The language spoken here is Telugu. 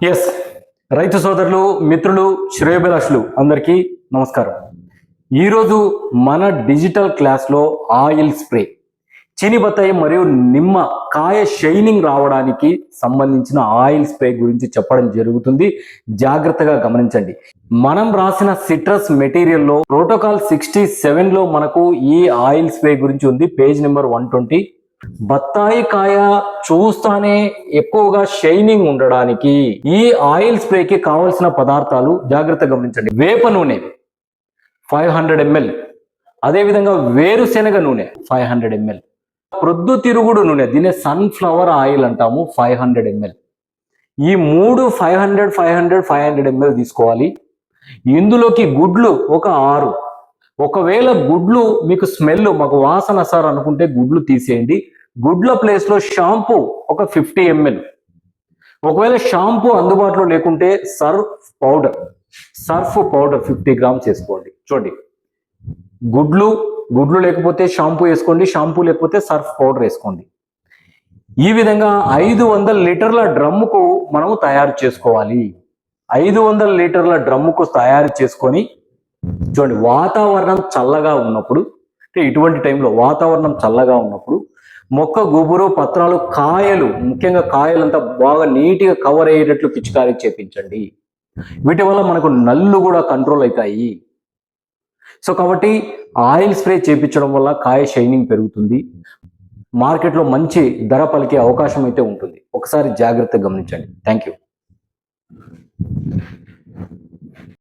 ఎస్ రైతు సోదరులు మిత్రులు శ్రేయభిలాషులు అందరికీ నమస్కారం. ఈరోజు మన డిజిటల్ క్లాస్లో ఆయిల్ స్ప్రే చినిబత్తాయి మరియు నిమ్మ కాయ షైనింగ్ రావడానికి సంబంధించిన ఆయిల్ స్ప్రే గురించి చెప్పడం జరుగుతుంది. జాగ్రత్తగా గమనించండి. మనం రాసిన సిట్రస్ మెటీరియల్లో ప్రోటోకాల్ సిక్స్టీ సెవెన్లో మనకు ఈ ఆయిల్ స్ప్రే గురించి ఉంది. Page number one twenty. బత్తాయి కాయ చూస్తానే ఎక్కువగా షైనింగ్ ఉండడానికి ఈ ఆయిల్ స్ప్రేకి కావలసిన పదార్థాలు జాగ్రత్త గమనించండి. వేప నూనె ఫైవ్ హండ్రెడ్ ఎంఎల్. అదేవిధంగా వేరుశెనగ నూనె ఫైవ్ హండ్రెడ్ ఎంఎల్. ప్రొద్దుతిరుగుడు నూనె దీన్ని సన్ఫ్లవర్ ఆయిల్ అంటాము ఫైవ్ హండ్రెడ్ ఎంఎల్. ఈ మూడు five hundred five hundred five hundred ml తీసుకోవాలి. ఇందులోకి గుడ్లు ఒక ఆరు. ఒకవేళ గుడ్లు మీకు స్మెల్ మాకు వాసన సార్ అనుకుంటే గుడ్లు తీసేయండి. గుడ్ల ప్లేస్లో షాంపూ ఒక ఫిఫ్టీ ఎంఎల్ ఒకవేళ షాంపూ అందుబాటులో లేకుంటే surf powder surf powder fifty grams వేసుకోండి చూడండి. గుడ్లు గుడ్లు లేకపోతే షాంపూ వేసుకోండి షాంపూ లేకపోతే సర్ఫ్ పౌడర్ వేసుకోండి. ఈ విధంగా ఐదు వందల లీటర్ల డ్రమ్ముకు మనము తయారు చేసుకోవాలి. ఐదు వందల లీటర్ల డ్రమ్ముకు తయారు చేసుకొని చూడండి వాతావరణం చల్లగా ఉన్నప్పుడు అంటే ఇటువంటి టైంలో వాతావరణం చల్లగా ఉన్నప్పుడు మొక్క గుబురు పత్రాలు కాయలు ముఖ్యంగా కాయలంతా బాగా నీట్గా కవర్ అయ్యేటట్లు పిచికారీ చేపించండి. వీటి వల్ల మనకు నల్లు కూడా కంట్రోల్ అవుతాయి. సో కాబట్టి ఆయిల్ స్ప్రే చేపించడం వల్ల కాయ షైనింగ్ పెరుగుతుంది. మార్కెట్లో మంచి ధర పలికే అవకాశం అయితే ఉంటుంది. ఒకసారి జాగ్రత్తగా గమనించండి. Thank you